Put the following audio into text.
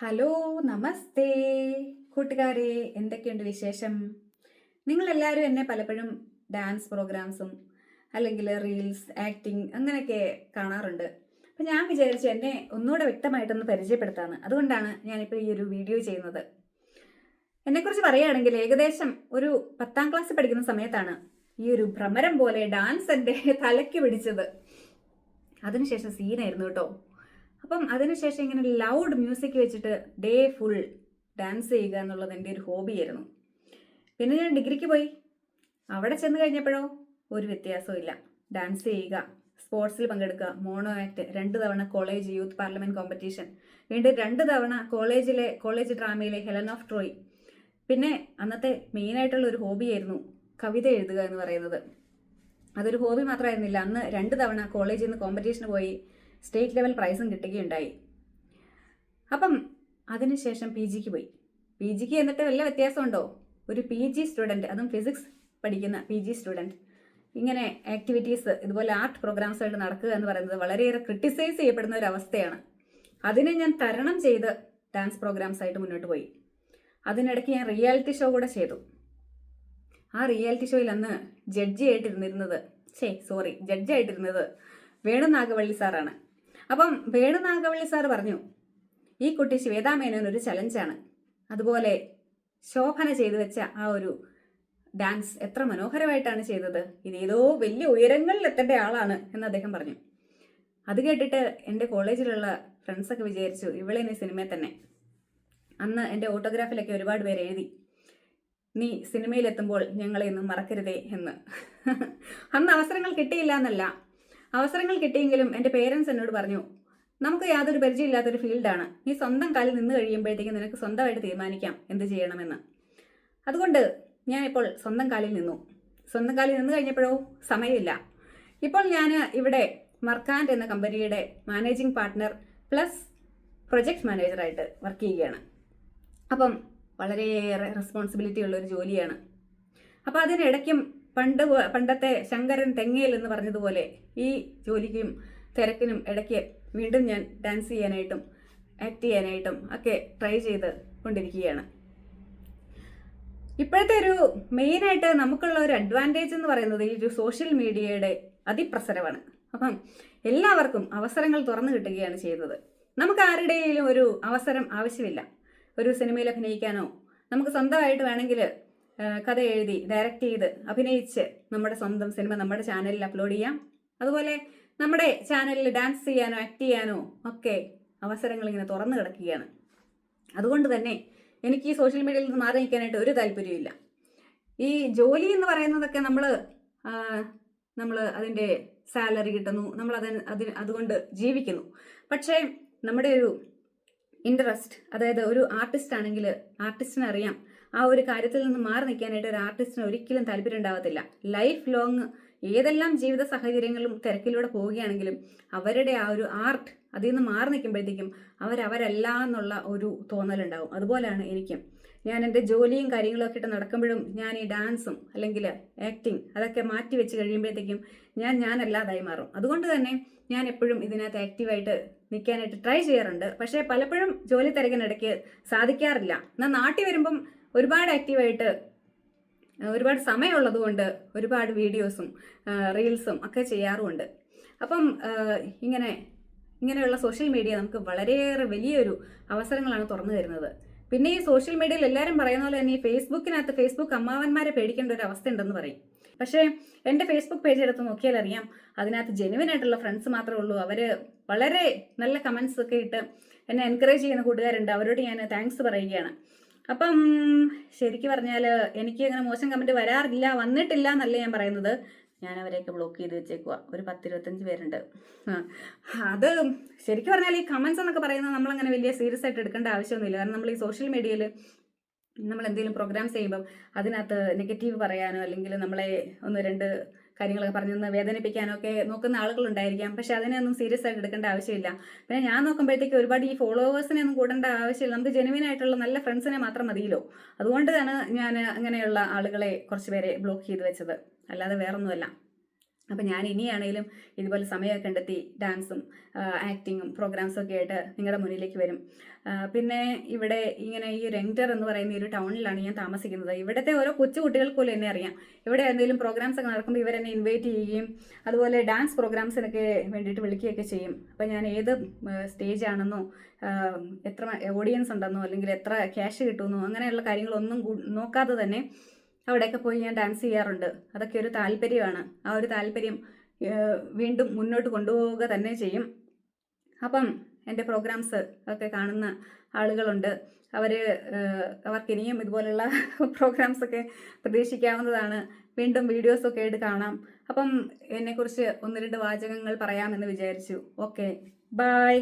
Hello നമസ്തേ. കൂട്ടുകാരെ എന്തൊക്കെയുണ്ട് വിശേഷം? നിങ്ങളെല്ലാവരും എന്നെ പലപ്പോഴും ഡാൻസ് പ്രോഗ്രാംസും അല്ലെങ്കിൽ റീൽസ് ആക്ടിങ് അങ്ങനെയൊക്കെ കാണാറുണ്ട്. അപ്പം ഞാൻ വിചാരിച്ചു എന്നെ ഒന്നുകൂടെ വ്യക്തമായിട്ടൊന്ന് പരിചയപ്പെടുത്താണ് അതുകൊണ്ടാണ് ഞാനിപ്പോൾ ഈ ഒരു വീഡിയോ ചെയ്യുന്നത്. എന്നെക്കുറിച്ച് പറയുകയാണെങ്കിൽ ഏകദേശം ഒരു പത്താം ക്ലാസ് പഠിക്കുന്ന സമയത്താണ് ഈ ഒരു ഭ്രമരം പോലെ ഡാൻസ് എന്റെ തലയ്ക്ക് പിടിച്ചത്. അതിനുശേഷം സീനായിരുന്നു കേട്ടോ. അപ്പം അതിനുശേഷം ഇങ്ങനെ ലൗഡ് മ്യൂസിക് വെച്ചിട്ട് ഡേ ഫുൾ ഡാൻസ് ചെയ്യുക എന്നുള്ളത് എന്റെ ഒരു ഹോബിയായിരുന്നു പിന്നെ ഞാൻ ഡിഗ്രിക്ക് പോയി. അവിടെ ചെന്ന് കഴിഞ്ഞപ്പോഴോ ഒരു വ്യത്യാസവും ഇല്ല. ഡാൻസ് ചെയ്യുക സ്പോർട്സിൽ പങ്കെടുക്കുക മോണോ ആക്ട് രണ്ട് തവണ കോളേജ് യൂത്ത് പാർലമെന്റ് കോമ്പറ്റീഷൻ വീണ്ടും രണ്ട് തവണ കോളേജിലെ കോളേജ് ഡ്രാമയിലെ ഹെലൻ ഓഫ് ട്രോയ് പിന്നെ അന്നത്തെ മെയിനായിട്ടുള്ള ഒരു ഹോബിയായിരുന്നു കവിത എഴുതുക എന്ന് പറയുന്നത്. അതൊരു ഹോബി മാത്രമായിരുന്നില്ല. അന്ന് രണ്ട് തവണ കോളേജിൽ നിന്ന് കോമ്പറ്റീഷന് പോയി. സ്റ്റേറ്റ് ലെവൽ പ്രൈസും കിട്ടുകയുണ്ടായി. അപ്പം അതിനുശേഷം പി ജിക്ക് പോയി. പി ജിക്ക് എന്നിട്ട് വല്ല വ്യത്യാസമുണ്ടോ? ഒരു പി ജി സ്റ്റുഡന്റ് അതും ഫിസിക്സ് പഠിക്കുന്ന പി ജി സ്റ്റുഡന്റ് ഇങ്ങനെ ആക്ടിവിറ്റീസ് ഇതുപോലെ ആർട്ട് പ്രോഗ്രാംസ് ആയിട്ട് നടക്കുക എന്ന് പറയുന്നത് വളരെയേറെ ക്രിട്ടിസൈസ് ചെയ്യപ്പെടുന്ന ഒരു അവസ്ഥയാണ്. അതിനെ ഞാൻ തരണം ചെയ്ത് ഡാൻസ് പ്രോഗ്രാംസ് ആയിട്ട് മുന്നോട്ട് പോയി. അതിനിടയ്ക്ക് ഞാൻ റിയാലിറ്റി ഷോ കൂടെ ചെയ്തു. ആ റിയാലിറ്റി ഷോയിൽ അന്ന് ജഡ്ജി ആയിട്ടിരുന്നിരുന്നത് ഛേ സോറി ജഡ്ജി ആയിട്ടിരുന്നത് വേണു നാഗവള്ളി സാറാണ്. അപ്പം വേണു നാഗവള്ളി സാർ പറഞ്ഞു ഈ കുട്ടി ശ്വേതാ മേനോൻ ഒരു ചലഞ്ചാണ് അതുപോലെ ശോഭന ചെയ്തു വെച്ച ആ ഒരു ഡാൻസ് എത്ര മനോഹരമായിട്ടാണ് ചെയ്തത്. ഇത് ഏതോ വലിയ ഉയരങ്ങളിൽ എത്തേണ്ട ആളാണ് എന്ന് അദ്ദേഹം പറഞ്ഞു. അത് കേട്ടിട്ട് എന്റെ കോളേജിലുള്ള ഫ്രണ്ട്സൊക്കെ വിചാരിച്ചു ഇവളെ നീ സിനിമയിൽ തന്നെ. അന്ന് എന്റെ ഓട്ടോഗ്രാഫിലൊക്കെ ഒരുപാട് പേര് എഴുതി നീ സിനിമയിലെത്തുമ്പോൾ ഞങ്ങളെ ഒന്നും മറക്കരുതേ എന്ന്. അന്ന് അവസരങ്ങൾ കിട്ടിയില്ല എന്നല്ല അവസരങ്ങൾ കിട്ടിയെങ്കിലും എന്റെ പേരൻസ് എന്നോട് പറഞ്ഞു നമുക്ക് യാതൊരു പരിചയമില്ലാത്തൊരു ഫീൽഡാണ് നീ സ്വന്തം കാലിൽ നിന്ന് കഴിയുമ്പോഴത്തേക്കും നിനക്ക് സ്വന്തമായിട്ട് തീരുമാനിക്കാം. എന്ത് ചെയ്യണമെന്ന്? അതുകൊണ്ട് ഇപ്പോൾ സ്വന്തം കാലിൽ നിന്നു. സ്വന്തം കാലിൽ നിന്ന് കഴിഞ്ഞപ്പോഴോ? സമയമില്ല. ഇപ്പോൾ ഞാൻ ഇവിടെ മർക്കാൻഡ് എന്ന കമ്പനിയുടെ മാനേജിംഗ് പാർട്ട്ണർ പ്ലസ് പ്രൊജക്ട് മാനേജറായിട്ട് വർക്ക് ചെയ്യുകയാണ്. അപ്പം വളരെയേറെ റെസ്പോൺസിബിലിറ്റി ഉള്ള ഒരു ജോലിയാണ്. അപ്പോൾ അതിനിടയ്ക്കും പണ്ട് പണ്ടത്തെ ശങ്കരൻ തെങ്ങേൽ എന്ന് പറഞ്ഞതുപോലെ ഈ ജോലിക്കും തിരക്കിനും ഇടയ്ക്ക് വീണ്ടും ഞാൻ ഡാൻസ് ചെയ്യാനായിട്ടും ആക്ട് ചെയ്യാനായിട്ടും ഒക്കെ ട്രൈ ചെയ്ത് കൊണ്ടിരിക്കുകയാണ്. ഇപ്പോഴത്തെ ഒരു മെയിനായിട്ട് നമുക്കുള്ള ഒരു അഡ്വാന്റേജ് എന്ന് പറയുന്നത് ഈ ഒരു സോഷ്യൽ മീഡിയയുടെ അതിപ്രസരമാണ്. അപ്പം എല്ലാവർക്കും അവസരങ്ങൾ തുറന്നു കിട്ടുകയാണ് ചെയ്യുന്നത്. നമുക്ക് ആരുടെയും ഒരു അവസരം ആവശ്യമില്ല. ഒരു സിനിമയിൽ അഭിനയിക്കാനോ നമുക്ക് സ്വന്തമായിട്ട് വേണമെങ്കിൽ കഥ എഴുതി ഡയറക്റ്റ് ചെയ്ത് അഭിനയിച്ച് നമ്മുടെ സ്വന്തം സിനിമ നമ്മുടെ ചാനലിൽ അപ്ലോഡ് ചെയ്യാം. അതുപോലെ നമ്മുടെ ചാനലിൽ ഡാൻസ് ചെയ്യാനോ ആക്ട് ചെയ്യാനോ ഒക്കെ അവസരങ്ങൾ ഇങ്ങനെ തുറന്നു കിടക്കുകയാണ്. അതുകൊണ്ട് തന്നെ എനിക്ക് ഈ സോഷ്യൽ മീഡിയയിൽ നിന്ന് മാറി നിൽക്കാനായിട്ട് ഒരു താല്പര്യമില്ല ഈ ജോലി എന്ന് പറയുന്നതൊക്കെ നമ്മൾ നമ്മൾ അതിന്റെ സാലറി കിട്ടുന്നു നമ്മൾ അതിന് അതിന് അതുകൊണ്ട് ജീവിക്കുന്നു. പക്ഷേ നമ്മുടെ ഒരു ഇൻട്രസ്റ്റ് അതായത് ഒരു ആർട്ടിസ്റ്റ് ആണെങ്കിൽ ആർട്ടിസ്റ്റിന് അറിയാം. ആ ഒരു കാര്യത്തിൽ നിന്ന് മാറി നിൽക്കാനായിട്ട് ഒരു ആർട്ടിസ്റ്റിന് ഒരിക്കലും താല്പര്യം ഉണ്ടാവത്തില്ല. ലൈഫ് ലോങ് ഏതെല്ലാം ജീവിത സാഹചര്യങ്ങളും തിരക്കിലൂടെ പോവുകയാണെങ്കിലും അവരുടെ ആ ഒരു ആർട്ട് അതിൽ നിന്ന് മാറി നിൽക്കുമ്പോഴത്തേക്കും അവരവരല്ല എന്നുള്ള ഒരു തോന്നലുണ്ടാവും. അതുപോലെയാണ് എനിക്കും. ഞാൻ എന്റെ ജോലിയും കാര്യങ്ങളും ഒക്കെ ഇട്ട് നടക്കുമ്പോഴും ഞാൻ ഈ ഡാൻസും അല്ലെങ്കിൽ ആക്ടിങ് അതൊക്കെ മാറ്റി വെച്ച് കഴിയുമ്പോഴത്തേക്കും ഞാൻ ഞാനല്ലാതായി മാറും. അതുകൊണ്ട് തന്നെ ഞാൻ എപ്പോഴും ഇതിനകത്ത് ആക്റ്റീവായിട്ട് നിൽക്കാനായിട്ട് ട്രൈ ചെയ്യാറുണ്ട്. പക്ഷേ പലപ്പോഴും ജോലി തിരക്കിനിടയ്ക്ക് സാധിക്കാറില്ല. എന്നാൽ നാട്ടിൽ വരുമ്പം ഒരുപാട് ആക്റ്റീവായിട്ട് ഒരുപാട് സമയമുള്ളത് കൊണ്ട് ഒരുപാട് വീഡിയോസും റീൽസും ഒക്കെ ചെയ്യാറുമുണ്ട്. അപ്പം ഇങ്ങനെ ഇങ്ങനെയുള്ള സോഷ്യൽ മീഡിയ നമുക്ക് വളരെയേറെ വലിയൊരു അവസരങ്ങളാണ് തുറന്നു തരുന്നത്. പിന്നെ ഈ സോഷ്യൽ മീഡിയയിൽ എല്ലാവരും പറയുന്ന പോലെ തന്നെ ഈ ഫേസ്ബുക്കിനകത്ത് ഫേസ്ബുക്ക് അമ്മാവന്മാരെ പേടിക്കേണ്ട ഒരു അവസ്ഥ ഉണ്ടെന്ന് പറയും. പക്ഷേ എന്റെ ഫേസ്ബുക്ക് പേജ് എടുത്ത് നോക്കിയാൽ അറിയാം അതിനകത്ത് ജെനുവിൻ ആയിട്ടുള്ള ഫ്രണ്ട്സ് മാത്രമേ ഉള്ളൂ. അവർ വളരെ നല്ല കമൻസ് ഒക്കെ ഇട്ട് എന്നെ എൻകറേജ് ചെയ്യുന്ന കൂട്ടുകാരുണ്ട്. അവരോട് ഞാൻ താങ്ക്സ് പറയുകയാണ്. അപ്പം ശരിക്കും പറഞ്ഞാൽ എനിക്ക് അങ്ങനെ മോശം കമന്റ് വരാറില്ല വന്നിട്ടില്ല എന്നല്ല ഞാൻ പറയുന്നത്. ഞാൻ അവരെയൊക്കെ ബ്ലോക്ക് ചെയ്ത് വെച്ചേക്കുക ഒരു പത്തിരുപത്തഞ്ച് പേരുണ്ട്. അത് ശരിക്കും പറഞ്ഞാൽ ഈ കമൻസ് എന്നൊക്കെ പറയുന്നത് നമ്മളങ്ങനെ വലിയ സീരിയസ് ആയിട്ട് എടുക്കേണ്ട ആവശ്യമൊന്നുമില്ല. കാരണം നമ്മൾ ഈ സോഷ്യൽ മീഡിയയിൽ നമ്മൾ എന്തെങ്കിലും പ്രോഗ്രാംസ് ചെയ്യുമ്പം അതിനകത്ത് നെഗറ്റീവ് പറയാനോ അല്ലെങ്കിൽ നമ്മളെ ഒന്ന് രണ്ട് കാര്യങ്ങളൊക്കെ പറഞ്ഞൊന്ന് വേദനിപ്പിക്കാനോ ഒക്കെ നോക്കുന്ന ആളുകളുണ്ടായിരിക്കാം. പക്ഷെ അതിനൊന്നും സീരിയസ് ആയിട്ട് എടുക്കേണ്ട ആവശ്യമില്ല. പിന്നെ ഞാൻ നോക്കുമ്പോഴത്തേക്ക് ഒരുപാട് ഈ ഫോളോവേഴ്സിനെ ഒന്നും കൂടേണ്ട ആവശ്യമില്ല. നമുക്ക് ജെനുവിൻ ആയിട്ടുള്ള നല്ല ഫ്രണ്ട്സിനെ മാത്രം മതിയല്ലോ. അതുകൊണ്ടാണ് ഞാൻ അങ്ങനെയുള്ള ആളുകളെ കുറച്ച് പേരെ ബ്ലോക്ക് ചെയ്ത് വെച്ചത്. അല്ലാതെ വേറൊന്നുമല്ല. അപ്പം ഞാൻ ഇനിയാണേലും ഇതുപോലെ സമയമൊക്കെ കണ്ടെത്തി ഡാൻസും ആക്ടിങ്ങും പ്രോഗ്രാംസും ഒക്കെ ആയിട്ട് നിങ്ങളുടെ മുന്നിലേക്ക് വരും. പിന്നെ ഇവിടെ ഇങ്ങനെ ഈ രംഗർ എന്ന് പറയുന്ന ഒരു ടൗണിലാണ് ഞാൻ താമസിക്കുന്നത്. ഇവിടുത്തെ ഓരോ കൊച്ചു കുട്ടികൾക്ക് പോലും എന്നെ അറിയാം. ഇവിടെ എന്തെങ്കിലും പ്രോഗ്രാംസ് ഒക്കെ നടക്കുമ്പോൾ ഇവരെന്നെ ഇൻവൈറ്റ് ചെയ്യുകയും അതുപോലെ ഡാൻസ് പ്രോഗ്രാംസിനൊക്കെ വേണ്ടിയിട്ട് വിളിക്കുകയൊക്കെ ചെയ്യും. അപ്പം ഞാൻ ഏത് സ്റ്റേജ് ആണെന്നോ എത്ര ഓഡിയൻസ് ഉണ്ടെന്നോ അല്ലെങ്കിൽ എത്ര ക്യാഷ് കിട്ടുമെന്നോ അങ്ങനെയുള്ള കാര്യങ്ങളൊന്നും നോക്കാതെ തന്നെ അവിടെയൊക്കെ പോയി ഞാൻ ഡാൻസ് ചെയ്യാറുണ്ട്. അതൊക്കെ ഒരു താല്പര്യമാണ്. ആ ഒരു താല്പര്യം വീണ്ടും മുന്നോട്ട് കൊണ്ടുപോവുക തന്നെ ചെയ്യും. അപ്പം എന്റെ പ്രോഗ്രാംസ് ഒക്കെ കാണുന്ന ആളുകളുണ്ട്. അവർ അവർക്ക് ഇനിയും ഇതുപോലുള്ള പ്രോഗ്രാംസ് ഒക്കെ പ്രതീക്ഷിക്കാവുന്നതാണ്. വീണ്ടും വീഡിയോസൊക്കെ ആയിട്ട് കാണാം. അപ്പം എന്നെക്കുറിച്ച് ഒന്ന് രണ്ട് വാചകങ്ങൾ പറയാമെന്ന് വിചാരിച്ചു. Okay bye